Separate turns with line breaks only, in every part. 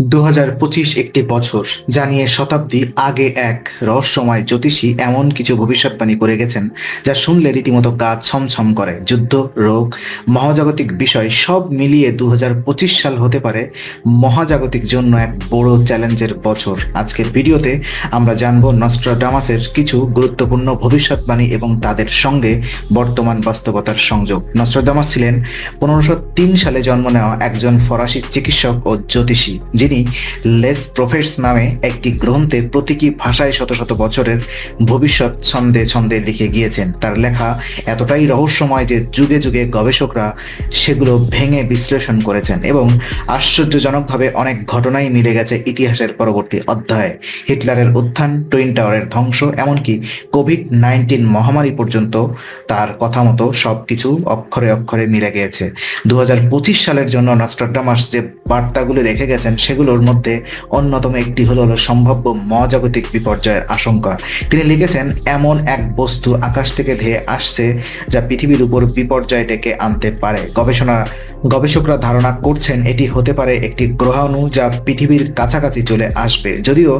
দু হাজার পঁচিশ একটি বছর জানিয়ে শতাব্দী আগে এক রহস্যময় জ্যোতিষী এমন কিছু ভবিষ্যৎবাণী করে গেছেন যা শুনলে রীতিমতো গা ছমছম করে। যুদ্ধ, রোগ, মহাজাগতিক বিষয় সব মিলিয়ে দু হাজার পঁচিশ সাল হতে পারে মহাজাগতিক জন্য এক বড় চ্যালেঞ্জের বছর। আজকের ভিডিওতে আমরা জানব নস্ট্রাডামাসের কিছু গুরুত্বপূর্ণ ভবিষ্যৎবাণী এবং তাদের সঙ্গে বর্তমান বাস্তবতার সংযোগ। নস্ট্রাডামাস ছিলেন পনেরোশো সালে জন্ম নেওয়া একজন ফরাসি চিকিৎসক ও জ্যোতিষী। যিনি লেস প্রফেটস নামে একটি গ্রন্থে প্রতীকী ভাষায় শত শত বছরের ভবিষ্যৎ ছন্দে ছন্দে লিখে গিয়েছেন। তার লেখা এতটাই রহস্যময় যে যুগে যুগে গবেষকরা সেগুলো ভেঙে বিশ্লেষণ করেছেন এবং আশ্চর্যজনকভাবে অনেক ঘটনাই মিলে গেছে ইতিহাসের পরবর্তী অধ্যায়ে। হিটলারের উত্থান, টুইন টাওয়ারের ধ্বংস, এমনকি কোভিড নাইন্টিন মহামারী পর্যন্ত তার কথা মতো সব কিছু অক্ষরে অক্ষরে মিলে গিয়েছে। দু হাজার পঁচিশ সালের জন্য নস্ট্রাডামাস যে বার্তাগুলি রেখে গেছেন সেগুলোর মধ্যে অন্যতম একটি হলো সম্ভাব্য মহাজাগতিক বিপর্যয়ের আশঙ্কা। তিনি লিখেছেন, এমন এক বস্তু আকাশ থেকে ধেয়ে আসছে যা পৃথিবীর উপর বিপর্যয় ডেকে আনতে পারে। গবেষণা, গবেষকরা ধারণা করছেন, এটি হতে পারে একটি গ্রহাণু যা পৃথিবীর কাছাকাছি চলে আসবে। যদিও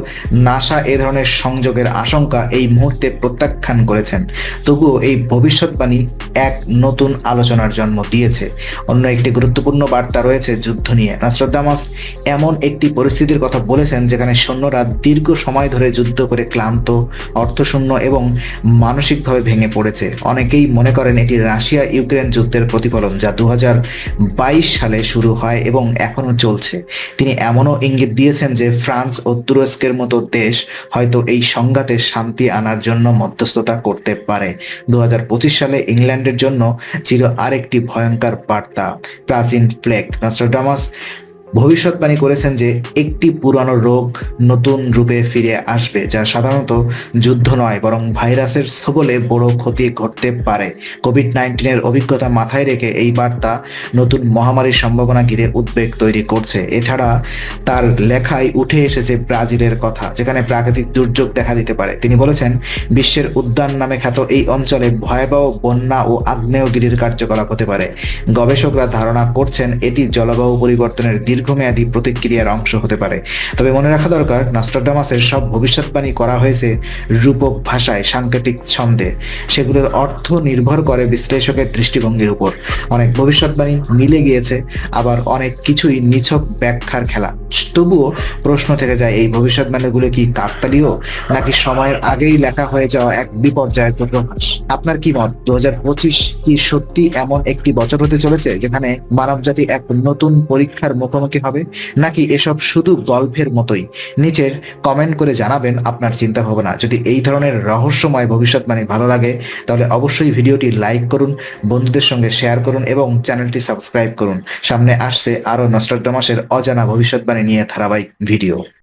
নাসা এ ধরনের সংযোগের আশঙ্কা এই মুহূর্তে প্রত্যাখ্যান করেছেন। তবুও এই ভবিষ্যৎবাণী এক নতুন আলোচনার জন্ম দিয়েছে। অন্য একটি গুরুত্বপূর্ণ বার্তা রয়েছে যুদ্ধ নিয়ে। নাস্ট্রাডামাস এমন একটি পরিস্থিতির কথা বলেছেন যেখানে সৈন্যরা দীর্ঘ সময় ধরে যুদ্ধ করে ক্লান্ত, অর্থশূন্য এবং মানসিকভাবে ভেঙে পড়েছে। অনেকেই মনে করেন এটি রাশিয়া ইউক্রেন যুদ্ধের প্রতিফলন যা দু সালে শুরু হয় এবং এখনও চলছে। তিনি এমনও ইঙ্গিত দিয়েছেন যে ফ্রান্স ও তুরস্কের মতো দেশ হয়তো এই সংঘাতে শান্তি আনার জন্য মধ্যস্থতা করতে পারে। দু হাজার পঁচিশ সালে ইংল্যান্ডের জন্য ছিল আরেকটি ভয়ঙ্কর বার্তা। প্রাচীন প্লেগ, নস্ট্রাডামাস ভবিষ্যৎবাণী করেছেন যে একটি পুরানো রোগ নতুন রূপে ফিরে আসবে, যা সাধারণত যুদ্ধ নয়, বরং ভাইরাসের সবলে বড় ক্ষতি ঘটতে পারে। কোভিড নাইন্টিনের অভিজ্ঞতা মাথায় রেখে এই বার্তা নতুন মহামারীর সম্ভাবনা ঘিরে উদ্বেগ তৈরি করছে। এছাড়া তার লেখায় উঠে এসেছে ব্রাজিলের কথা, যেখানে প্রাকৃতিক দুর্যোগ দেখা দিতে পারে। তিনি বলেছেন, বিশ্বের উদ্যান নামে খ্যাত এই অঞ্চলে ভয়াবহ বন্যা ও আগ্নেয়গিরির কার্যকলাপ হতে পারে। গবেষকরা ধারণা করছেন, এটি জলবায়ু পরিবর্তনের দীর্ঘমেয়াদী প্রতিক্রিয়ার অংশ হতে পারে। তবে মনে রাখা দরকার, নাস্ট্রাডামাসের সব ভবিষ্যৎবাণী করা হয়েছে রূপক ভাষায়, সাংকেতিক ছন্দে। সেগুলোর অর্থ নির্ভর করে বিশ্লেষকের দৃষ্টিভঙ্গির উপর। অনেক ভবিষ্যৎবাণী মিলে গিয়েছে, আবার অনেক কিছুই নিছক ব্যাখ্যার খেলা। তবুও প্রশ্ন থেকে যায়, এই ভবিষ্যৎবাণীগুলো কি কাকতালীয়, নাকি সময়ের আগেই লেখা হয়ে যাওয়া এক বিপর্যয়ের পূর্বাভাস? আপনার কি মত? দু হাজার পঁচিশ কি সত্যি এমন একটি বছর হতে চলেছে, যেখানে মানবজাতি এক নতুন পরীক্ষার মুখোমুখি হবে? নাকি এসব শুধু গল্পের মতোই? নিচের কমেন্ট করে জানাবেন আপনার চিন্তা ভাবনা যদি এই ধরনের রহস্যময় ভবিষ্যৎবাণী ভালো লাগে, তাহলে অবশ্যই ভিডিওটি লাইক করুন, বন্ধুদের সঙ্গে শেয়ার করুন এবং চ্যানেলটি সাবস্ক্রাইব করুন। সামনে আসছে আরও নস্ট্রাডামাসের অজানা ভবিষ্যৎবাণী নিয়ে ধারাবাহিক ভিডিও।